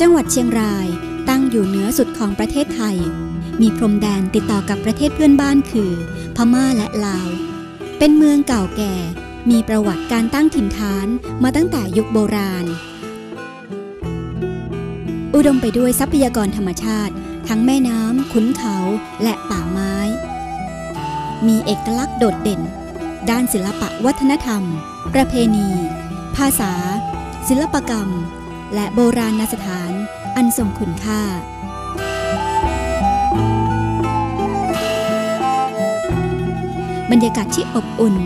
จังหวัดเชียงรายตั้งอยู่เหนือสุดของประเทศไทย มีพรมแดนติดต่อกับประเทศเพื่อนบ้านคือ พม่าและลาว เป็นเมืองเก่าแก่ มีประวัติการตั้งถิ่นฐานมาตั้งแต่ยุคโบราณ อุดมไปด้วยทรัพยากรธรรมชาติ ทั้งแม่น้ำขุนเขาและป่าไม้ มีเอกลักษณ์โดดเด่น ด้านศิลปะวัฒนธรรม ประเพณี ภาษา ศิลปกรรม และโบราณสถานอันทรงคุณค่า บรรยากาศที่อบอุ่น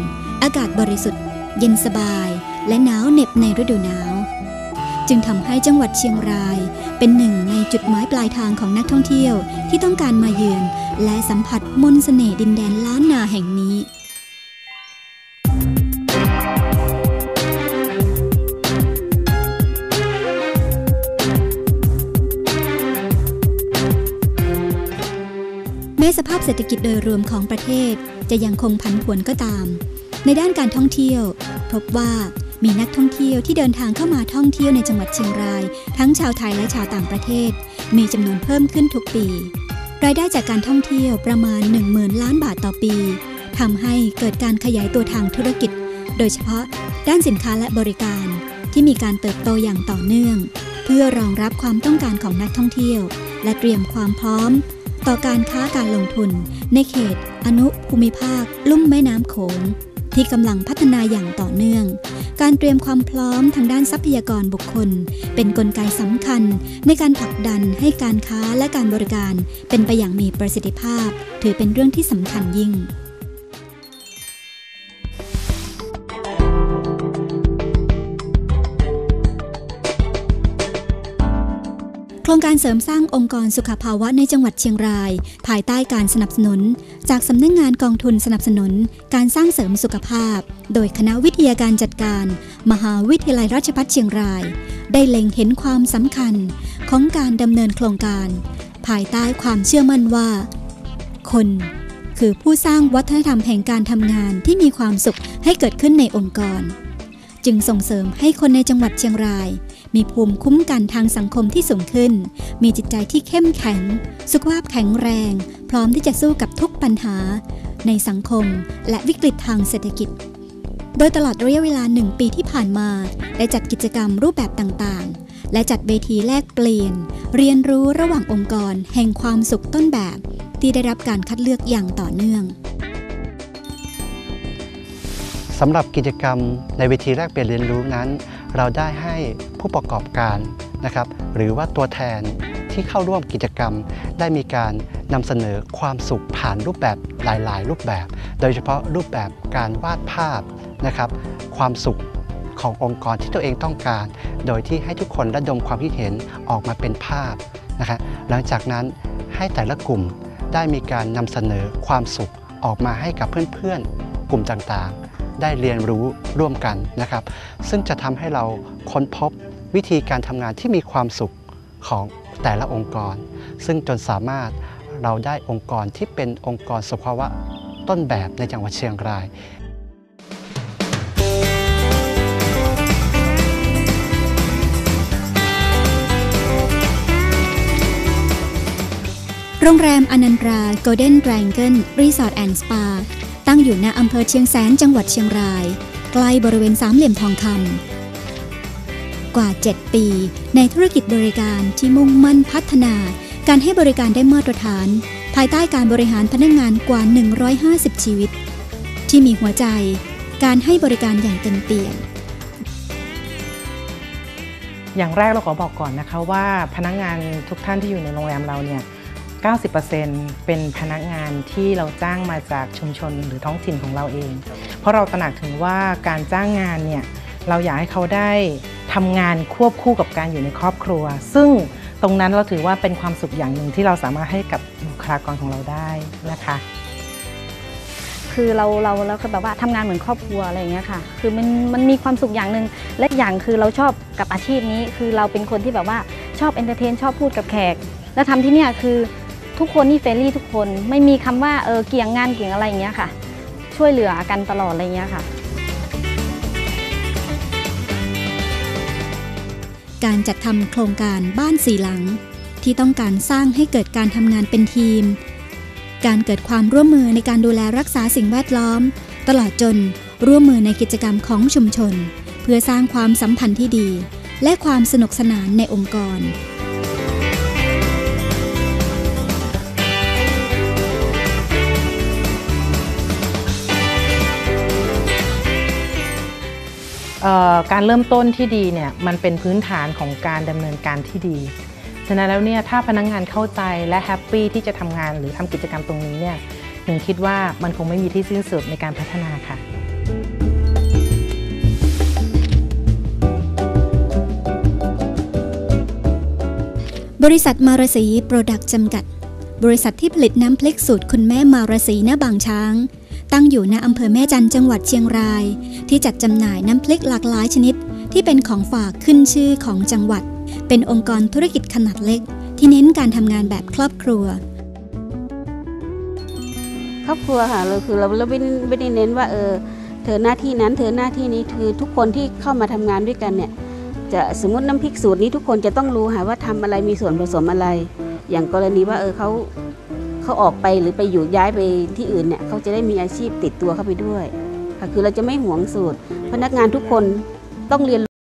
อากาศบริสุทธิ์ เย็นสบาย และหนาวเหน็บในฤดูหนาว จึงทำให้จังหวัดเชียงราย เป็นหนึ่งในจุดหมายปลายทางของนักท่องเที่ยวที่ต้องการมาเยือน และสัมผัสมนต์เสน่ห์ดินแดนล้านนาแห่งนี้ แม้สภาพเศรษฐกิจโดยรวมของประเทศจะยังคงผันผวนก็ตาม ในด้านการท่องเที่ยว พบว่ามีนักท่องเที่ยวที่เดินทางเข้ามาท่องเที่ยวในจังหวัดเชียงราย ทั้งชาวไทยและชาวต่างประเทศ มีจำนวนเพิ่มขึ้นทุกปี รายได้จากการท่องเที่ยวประมาณ 10,000 ล้านบาทต่อปีทำให้เกิดการขยายตัวทางธุรกิจ โดยเฉพาะด้านสินค้าและบริการที่มีการเติบโตอย่างต่อเนื่อง เพื่อรองรับความต้องการของนักท่องเที่ยว และเตรียมความพร้อม ต่อการค้าการลงทุน ในเขต อนุภูมิภาค ลุ่มแม่น้ำโขงที่กำลังพัฒนาอย่างต่อเนื่อง การเตรียมความพร้อมทางด้านทรัพยากรบุคคล เป็นนกลไกสำคัญในการผลักดันให้การค้าและการบริการเป็นไปอย่างมีประสิทธิภาพ ถือเป็นเรื่องที่สำคัญยิ่ง ครงการเสริมสร้างองค์กรสุขภาวะในจังหวัดเชียงราย ภายใต้การสนับสนุน จากสำนักงงานกองทุนสนับสนุน การสร้างเสริมสุขภาพ โดยคณะวิทยาการจัดการ มหาวิทยาลัยราชภัฏเชียงราย ได้เล็งเห็นความสำคัญของการดำเนินโครงการ ภายใต้ความเชื่อมั่นว่า คน คือผู้สร้างวัฒนธรรมแห่งการทำงานที่มีความสุขให้เกิดขึ้นในองค์กร จึงส่งเสริมให้คนในจังหวัดเชียงราย มีภูมิคุ้มกันทางสังคมที่สูงขึ้น มีจิตใจที่เข้มแข็ง สุขภาพแข็งแรง พร้อมที่จะสู้กับทุกปัญหา ในสังคมและวิกฤตทางเศรษฐกิจ โดยตลอดระยะเวลาหนึ่งปีที่ผ่านมา ได้จัดกิจกรรมรูปแบบต่างๆ และจัดเวทีแลกเปลี่ยน เรียนรู้ระหว่างองค์กร แห่งความสุขต้นแบบ ที่ได้รับการคัดเลือกอย่างต่อเนื่องสำหรับกิจกรรมในเวทีแรกเปลี่ยนเรียนรู้นั้น เราได้ให้ผู้ประกอบการนะครับหรือว่าตัวแทนที่เข้าร่วมกิจกรรม ได้มีการนำเสนอความสุขผ่านรูปแบบหลาย ๆ รูปแบบ โดยเฉพาะรูปแบบการวาดภาพนะครับ ความสุขขององค์กรที่ตัวเองต้องการ โดยที่ให้ทุกคนระดมความคิดเห็นออกมาเป็นภาพนะครับหลังจากนั้นให้แต่ละกลุ่มได้มีการนำเสนอความสุขออกมาให้กับเพื่อน ๆ กลุ่มต่าง ๆ ได้เรียนรู้ร่วมกันนะครับ ซึ่งจะทำให้เราค้นพบวิธีการทำงานที่มีความสุขของแต่ละองค์กร ซึ่งจนสามารถเราได้องค์กรที่เป็นองค์กรสุขภาวะต้นแบบในจังหวัดเชียงราย โรงแรมอนันตรา Golden Dragon Resort and Spa ตั้งอยู่ณอำเภอเชียงแสนจังหวัดเชียงราย ใกล้บริเวณสามเหลี่ยมทองคำกว่า 7 ปี ในธุรกิจบริการที่มุ่งมั่นพัฒนา การให้บริการได้มาตรฐาน ภายใต้การบริหารพนักงงานกว่า 150 ชีวิต ที่มีหัวใจ การให้บริการอย่างเต็มเปี่ยมอย่างแรกเราขอบอกก่อนนะคะว่าพนักงานทุกท่านที่อยู่ในโรงแรมเราเนี่ย 90%เป็นพนักงานที่เราจ้างมาจากชุมชนหรือท้องถิ่นของเราเอง เพราะเราตระหนักถึงว่าการจ้างงานเนี่ยเราอยากให้เขาได้ทำงานควบคู่กับการอยู่ในครอบครัว ซึ่งตรงนั้นเราถือว่าเป็นความสุขอย่างหนึ่งที่เราสามารถให้กับบุคลากรของเราได้นะคะ คือเราเราเราคือแบบว่าทำงานเหมือนครอบครัวอะไรอย่างเงี้ยค่ะ คือมันมันมีความสุขอย่างหนึ่งและอย่างคือเราชอบกับอาชีพนี้คือเราเป็นคนที่แบบว่าชอบเอนเตอร์เทนชอบพูดกับแขก แล้วทำที่เนี่ยคือ ทุกคนนี่เฟรนลี่ทุกคนไม่มีคำว่าเออเกี่ยงงานเกี่ยงอะไรอย่างเงี้ยค่ะ ช่วยเหลือกันตลอดอะไรเงี้ยค่ะ การจัดทำโครงการบ้านสีหลัง ที่ต้องการสร้างให้เกิดการทำงานเป็นทีม การเกิดความร่วมมือในการดูแลรักษาสิ่งแวดล้อม ตลอดจนร่วมมือในกิจกรรมของชุมชน เพื่อสร้างความสัมพันธ์ที่ดี และความสนุกสนานในองค์กร การเริ่มต้นที่ดีเนี่ยมันเป็นพื้นฐานของการดำเนินการที่ดี ฉะนั้นแล้วเนี่ยถ้าพนักงงานเข้าใจและแฮปปี้ที่จะทำงานหรือทำกิจกรรมตรงนี้เนี่ยหนึ่งคิดว่ามันคงไม่มีที่สิ้นสุดในการพัฒนาค่ะบริษัทมารสีโปรดักต์จำกัด บริษัทที่ผลิตน้ำพริกสูตรคุณแม่มารสีณบางช้าง ตั้งอยู่ณอำเภอแม่จันจังหวัดเชียงราย ที่จัดจำหน่ายน้ำพริกหลากหลายชนิด ที่เป็นของฝากขึ้นชื่อของจังหวัด เป็นองค์กรธุรกิจขนาดเล็ก ที่เน้นการทำงานแบบครอบครัว ครอบครัวค่ะเราคือเราเราไม่ได้ไม่ได้เน้นว่าเออเธอหน้าที่นั้นเธอหน้าที่นี้คือทุกคนที่เข้ามาทำงานด้วยกันเนี่ยจะสมมติน้ำพริกสูตรนี้ทุกคนจะต้องรู้ค่ะว่าทำอะไรมีส่วนผสมอะไร อย่างกรณีว่าเออเขา เขาออกไปหรือไปอยู่ย้ายไปที่อื่นเนี่ยเขาจะได้มีอาชีพติดตัวเข้าไปด้วยค่ะคือเราจะไม่หวงสูตร พนักงานทุกคนต้องเรียน